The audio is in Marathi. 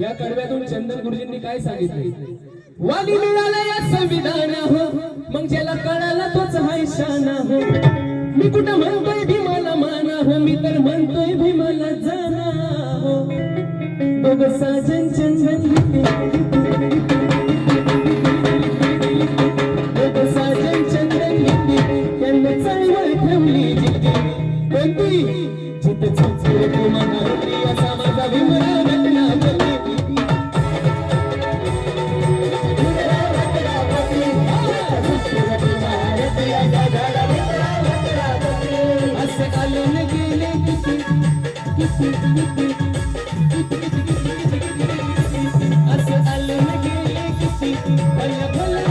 या कडव्यातून चंदन गुरुजींनी काय सांगितले? वाली मिळाला या संविधान हो मग ज्याला कळाला तोच हा इशाना हो मी कुठं म्हणतोय भीमाला माना हो मी तर म्हणतोय भीमाला जाना हो बघ साजे I'm. I'm gonna